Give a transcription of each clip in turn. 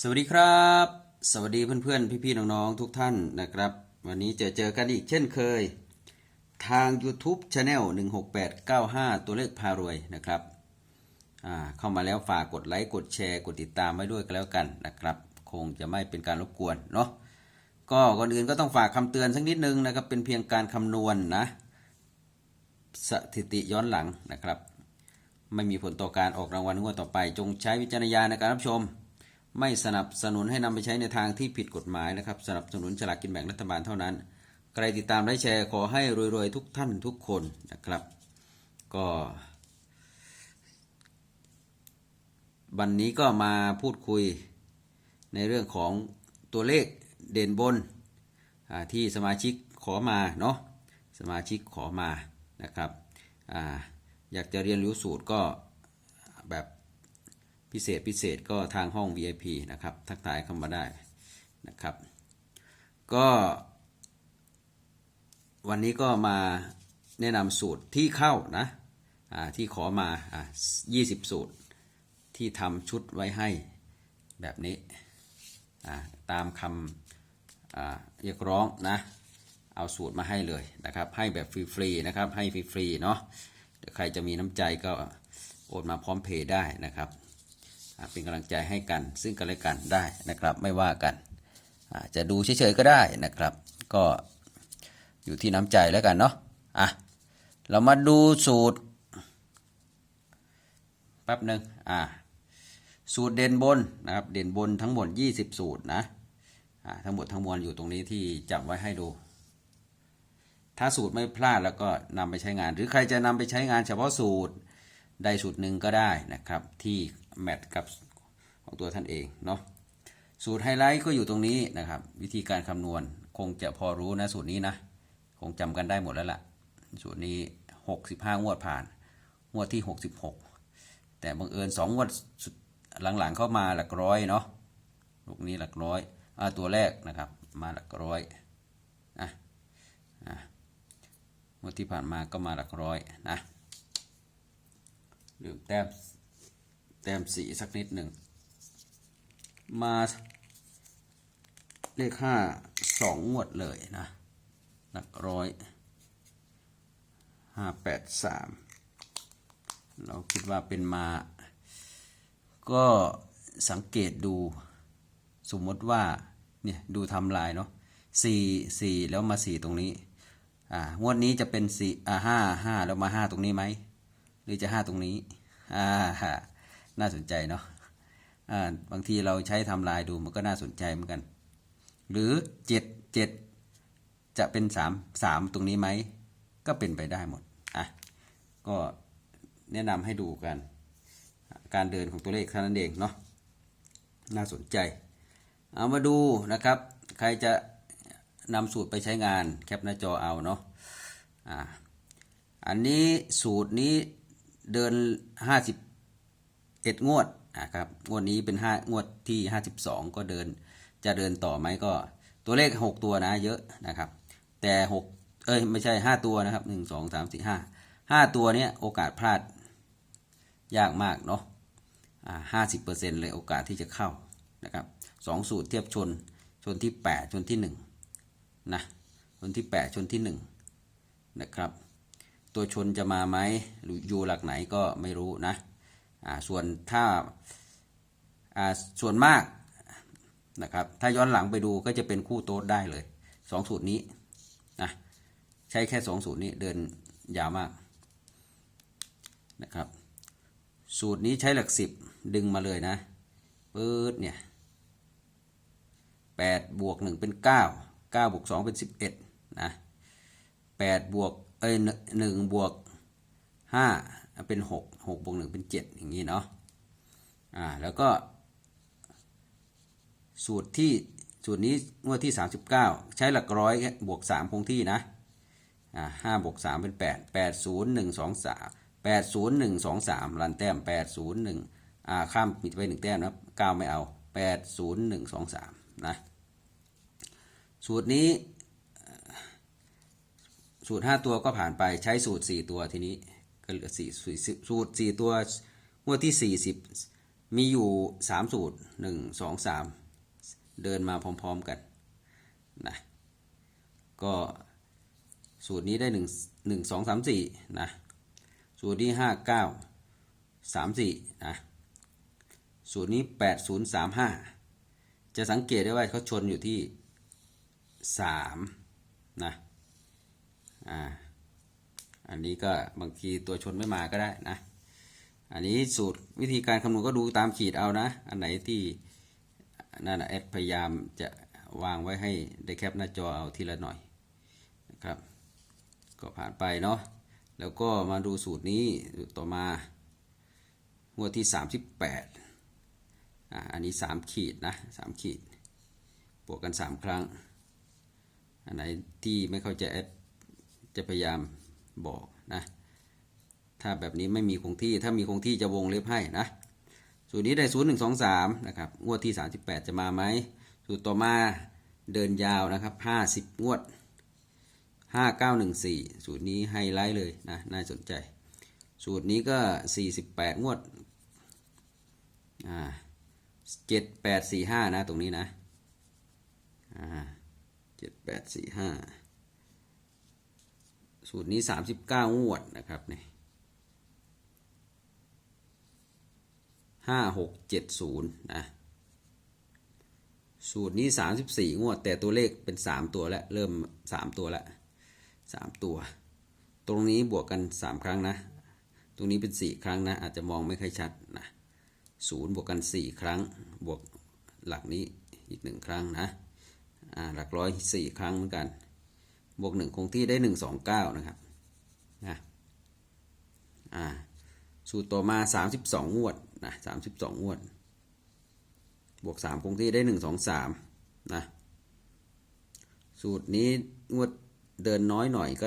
สวัสดีครับ สวัสดีเพื่อนๆ พี่ๆ น้องๆ ทุกท่านนะครับ วันนี้จอเจอกันอีกเช่นเคย ทาง YouTube Channel 16895 ตัวเลขพารวยนะครับอ่าเข้ามาแล้วฝากกดไลค์กดแชร์กดติดตามไว้ด้วยกันแล้วกันนะครับ คงจะไม่เป็นการรบกวนเนาะก็ก่อนอื่นก็ต้องฝากคำเตือนสักนิดนึงนะครับ เป็นเพียงการคำนวณนะสถิติย้อนหลังนะครับ ไม่มีผลต่อการออกรางวัลงวดต่อไป จงใช้วิจารณญาณในการรับชม ไม่สนับสนุนให้นำไปใช้ในทางที่ผิดกฎหมายนะครับ สนับสนุนฉลากกินแบ่งรัฐบาลเท่านั้น ใครติดตามได้แชร์ขอให้รวยๆทุกท่านทุกคนนะครับ ก็ วันนี้ก็มาพูดคุยในเรื่องของตัวเลขเด่นบนที่สมาชิกขอมาเนาะสมาชิกขอมานะครับออยากจะเรียนรู้สูตรก็แบบ พิเศษพิเศษก็ทางห้อง VIP นะครับ ทักทายเข้ามาได้นะครับ ก็ วันนี้ก็มาแนะนำสูตรที่เข้านะที่ขอมาอ่า20 สูตร ที่ทำชุดไว้ให้แบบนี้ตามคำเรียกร้องนะเอาสูตรมาให้เลยนะครับ ให้แบบฟรีๆนะครับให้ฟรีๆเนาะใครจะมีน้ำใจก็โอนมาพร้อมเพย์ได้นะครับ เป็นกำลังใจให้กัน ซึ่งกันและกันได้นะครับ ไม่ว่ากันจะดูเฉยๆก็ได้นะครับ ก็อยู่ที่น้ำใจแล้วกันเนาะอะเรามาดูสูตรแป๊บหนึ่งอ่าสูตรเด่นบนนะครับเด่นบนทั้งหมด 20 สูตรนะอ่าทั้งหมดทั้งมวลอยู่ตรงนี้ที่จับไว้ให้ดู ถ้าสูตรไม่พลาดแล้วก็นำไปใช้งาน หรือใครจะนำไปใช้งานเฉพาะสูตรใดสูตรหนึ่งก็ได้นะครับ ที่ แมทกับของตัวท่านเองเนาะสูตรไฮไลท์ก็อยู่ตรงนี้นะครับ วิธีการคำนวณคงจะพอรู้นะสูตรนี้นะ คงจำกันได้หมดแล้วล่ะ สูตรนี้ 65 งวดผ่าน งวดที่ 66 แต่บังเอิญสองงวดหลังๆเข้ามาหลักร้อยเนาะลูกนี้หลักร้อยอตัวแรกนะครับ มาหลักร้อยนะงวดที่ผ่านมาก็มาหลักร้อยนะลืมแต้ม แต้มสีสักนิดหนึ่ง มาเลขห้าสองงวดเลยนะหลักร้อยห้าแปดสามเราคิดว่าเป็นมา ก็สังเกตดูสมมติว่าเนี่ยดูทำลายเนาะสี่สี่แล้วมาสี่ตรงนี้อ่างวดนี้จะเป็นสี่อ่าห้าห้าแล้วมาห้าตรงนี้ไหม หรือจะห้าตรงนี้อ่า น่าสนใจเนาะอ่าบางทีเราใช้ทำลายดูมันก็น่าสนใจเหมือนกัน หรือเจ็ดเจ็ดจะเป็นสามสามตรงนี้ไหม ก็เป็นไปได้หมดอะก็แนะนำให้ดูกัน การเดินของตัวเลขเท่านั้นเองเนาะน่าสนใจ เอามาดูนะครับ ใครจะนำสูตรไปใช้งานแคปหน้าจอเอาเนาะอ่าอันนี้สูตรนี้เดินห้ เอ็ดงวดนะครับงวดนี้เป็นห้างวดที่ห้าสิบสองก็เดินจะเดินต่อไหมก็ตัวเลขหกตัวนะเยอะนะครับ แต่หกเอ้ยไม่ใช่ห้าตัวนะครับหนึ่งสองสามสี่ห้าห้าตัวเนี้ยโอกาสพลาดยากมากเนาะอ่าห้าสิบเปอร์เซ็นต์เลยโอกาสที่จะเข้านะครับสองสูตรเทียบชนชนที่แปดชนที่หนึ่งนะชนที่แปดชนที่หนึ่งนะครับตัวชนจะมาไหมหรืออยู่หลักไหนก็ไม่รู้นะ ส่วนถ้าส่วนมากนะครับถ้าย้อนหลังไปดูก็จะเป็นคู่โต๊ดได้เลยสองสูตรนี้นะใช้แค่สองสูตรนี้เดินยาวมากนะครับสูตรนี้ใช้หลักสิบดึงมาเลยนะปื๊ดเนี่ยแปดบวกหนึ่งเป็นเก้าเก้าบวกสองเป็นสิบเอ็ดนะแปดบวกเอ้ยหนึ่งบวกห้า เป็นหกหกบวกหนึ่งเป็นเจ็ดอย่างนี้เนาะอ่าแล้วก็สูตรที่สูตรนี้งวดที่ 39 ใช้หลักร้อยบวก3คงที่นะอ่าห้าบวก3เป็น 8 8 0 1 2 3 8 0 1 2 3 รันแต้ม 8 0 1อ่าข้ามปิดไป 1 แต้มนะ9ไม่เอา 8 0 1 2 3 นะ สูตรนี้ สูตร 5 ตัวก็ผ่านไปใช้สูตร 4 ตัวทีนี้ ก็เหลือ4สูตร4ตัวงวดที่40มีอยู่สามสูตรหนึ่งสองสามเดินมาพร้อมๆกันนะก็สูตรนี้ได้หนึ่งหนึ่งสองสามสี่นะสูตรนี้ห้าเก้าสามสี่นะสูตรนี้แปดศูนย์สามห้าจะสังเกตได้ว่าเขาชนอยู่ที่สามนะอ่า อันนี้ก็บางทีตัวชนไม่มาก็ได้นะ อันนี้สูตรวิธีการคำนวณก็ดูตามขีดเอานะ อันไหนที่นั่นแอดพยายามจะวางไว้ให้ได้แคปหน้าจอเอาทีละหน่อยนะครับ ก็ผ่านไปเนาะ แล้วก็มาดูสูตรนี้ต่อมางวดที่ 38อะอันนี้ 3 ขีดนะ3ขีด บวกกัน 3 ครั้ง อันไหนที่ไม่เข้าใจแอดจะพยายาม บอกนะ ถ้าแบบนี้ไม่มีคงที่ ถ้ามีคงที่จะวงเล็บให้นะ สูตรนี้ได้ศูนย์หนึ่งสองสามนะครับ งวดที่สามสิบแปดจะมาไหม สูตรต่อมาเดินยาวนะครับห้าสิบงวดห้าเก้าหนึ่งสี่สูตรนี้ไฮไลท์เลยนะ น่าสนใจ สูตรนี้ก็สี่สิบแปดงวด อ่าเจ็ดแปดสี่ห้านะ ตรงนี้นะ อ่าเจ็ดแปดสี่ห้า สูตรนี้สามสิบเก้างวดนะครับเนี่ยห้าหกเจ็ดศูนย์นะสูตรนี้สามสิบสี่งวด แต่ตัวเลขเป็นสามตัวแล้วเริ่มสามตัวแล้วสามตัว ตรงนี้บวกกันสามครั้งนะ ตรงนี้เป็นสี่ครั้งนะ อาจจะมองไม่ค่อยชัดนะศูนย์บวกกันสี่ครั้ง บวกหลักนี้อีกหนึ่งครั้งนะหลักร้อยสี่ครั้งเหมือนกัน บวกหนึ่งคงที่ได้หนึ่งสองเก้านะครับนะอ่าสูตรต่อมา32งวดนะ32งวด บวก3คงที่ได้1 2 3นะสูตรนี้งวดเดินน้อยหน่อยก็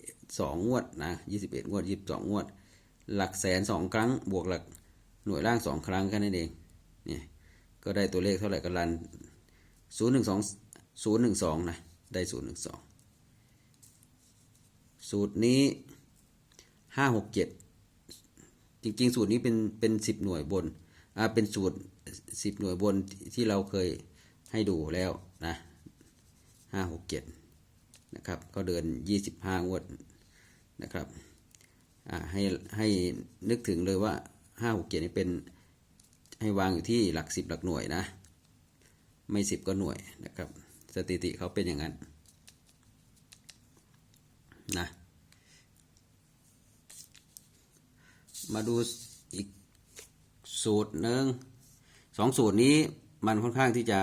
22งวดนะ21งวด22งวด หลักแสน2ครั้ง บวกหลักหน่วยล่าง2ครั้งแค่นั้นเองเนี่ยก็ได้ตัวเลขเท่าไหร่ก็รัน012 012นะ ได้012สู สูตรนี้567จริงๆ สูตรนี้เป็นเป็นสิบหน่วยบนอ่าเป็นสูตรสิบหน่วยบนที่เราเคยให้ดูแล้วนะห้าหกเจ็ดนะครับ ก็เดินยี่สิบห้างวดนะครับอ่าให้ให้นึกถึงเลยว่าห้าหกเจ็ดนี่เป็นให้วางอยู่ที่หลักสิบหลักหน่วยนะ ไม่สิบก็หน่วยนะครับ สถิติเขาเป็นอย่างนั้น นะมาดูอีกสูตรหนึ่งสองสูตรนี้มันค่อนข้างที่จะ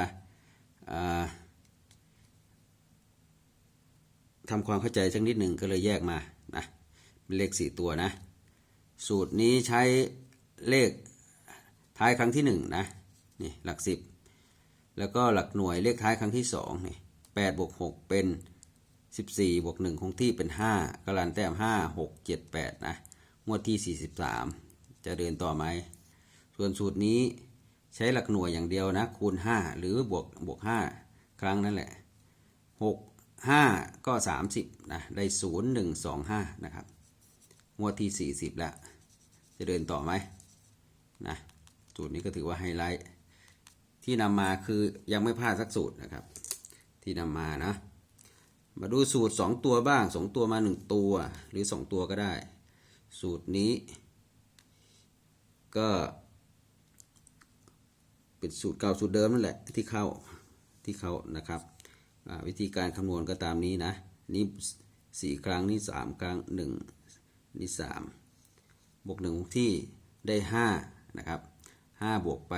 ทำความเข้าใจสักนิดหนึ่งก็เลยแยกมานะเป็นเลขสี่ตัวนะ สูตรนี้ใช้เลขท้ายครั้งที่หนึ่งนะนี่หลักสิบแล้วก็หลักหน่วยเลขท้ายครั้งที่สองนี่แปดบวกหกเป็น สิบสี่บวกหนึ่งคงที่เป็นห้ากรันแต้มห้าหกเจ็ดแปดนะงวดที่ 43 จะเดินต่อไหม ส่วนสูตรนี้ใช้หลักหน่วยอย่างเดียวนะ คูณ 5 หรือบวกบวก 5 ครั้งนั่นแหละ 6 5 ก็ 30 นะ ได้ 0 1 2 5 นะครับ งวดที่ 40 แล้ว จะเดินต่อไหมนะสูตรนี้ก็ถือว่าไฮไลท์ที่นำมาคือยังไม่พลาดสักสูตรนะครับ ที่นำมานะ มาดูสูตร 2 ตัวบ้าง 2 ตัวมา 1 ตัว หรือ 2 ตัวก็ได้ สูตรนี้ ก็เป็นสูตรเก่าสูตรเดิมนั่นแหละที่เข้าที่เข้านะครับวิธีการคำนวณก็ตามนี้นะนี่สี่ครั้งนี่สามครั้งหนึ่งนี่สามบวกหนึ่งที่ได้ห้านะครับห้าบวกไป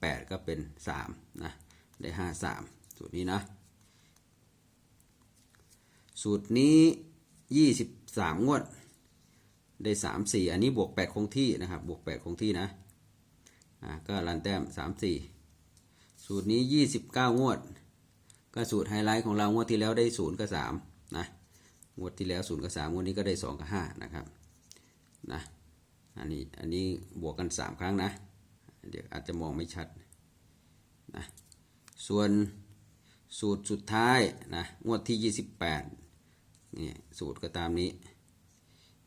แปดก็เป็นสามนะ ได้ห้าสามสูตรนี้นะ สูตรนี้ยี่สิบสามงวด ได้สามสี่อันนี้บวกแปดคงที่นะครับ บวกแปดคงที่นะ อ่า ก็รันแต้มสามสี่สูตรนี้ยี่สิบเก้างวด ก็สูตรไฮไลท์ของเรางวดที่แล้วได้ศูนย์กับสามนะ งวดที่แล้วศูนย์กับสามงวดนี้ก็ได้สองกับห้านะครับ นะ อันนี้ อันนี้บวกกันสามครั้งนะ เดี๋ยวอาจจะมองไม่ชัด นะ ส่วนสูตรสุดท้ายนะ งวดที่ยี่สิบแปด นี่สูตรก็ตามนี้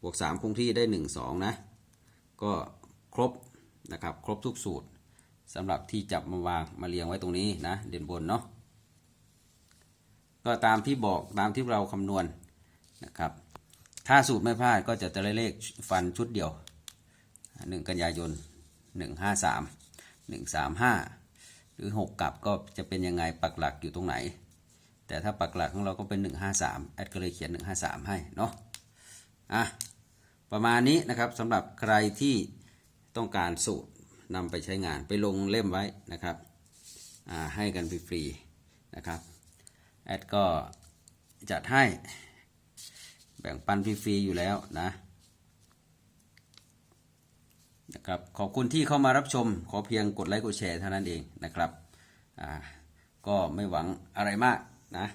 บวกสามคงที่ได้หนึ่งสองนะ ก็ครบนะครับ ครบทุกสูตรสำหรับที่จับมาวางมาเรียงไว้ตรงนี้นะ เด่นบนเนาะก็ตามที่บอกตามที่เราคำนวณนะครับ ถ้าสูตรไม่พลาดก็จะจะได้เลขฟันชุดเดียว 1 กันยายน 153 135 หรือ 6กลับก็จะเป็นยังไงปักหลักอยู่ตรงไหน แต่ถ้าปักหลักของเราก็เป็น 153แอดก็เลยเขียน 153 ให้เนาะอะประมาณนี้นะครับสำหรับใครที่ต้องการสูตรนำไปใช้งานไปลงเล่มไว้นะครับอ่าให้กันฟรีๆนะครับแอดก็จัดให้แบ่งปันฟรีๆอยู่แล้วนะนะครับขอบคุณที่เข้ามารับชม ขอเพียงกดไลค์กดแชร์เท่านั้นเองนะครับอ่าก็ไม่หวังอะไรมาก นะ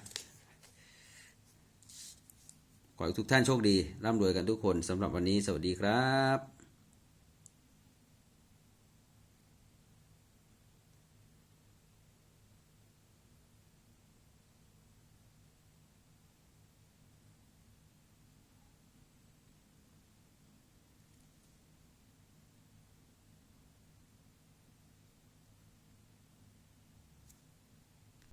ขอให้ทุกท่านโชคดี ร่ำรวยกันทุกคนสำหรับวันนี้สวัสดีครับ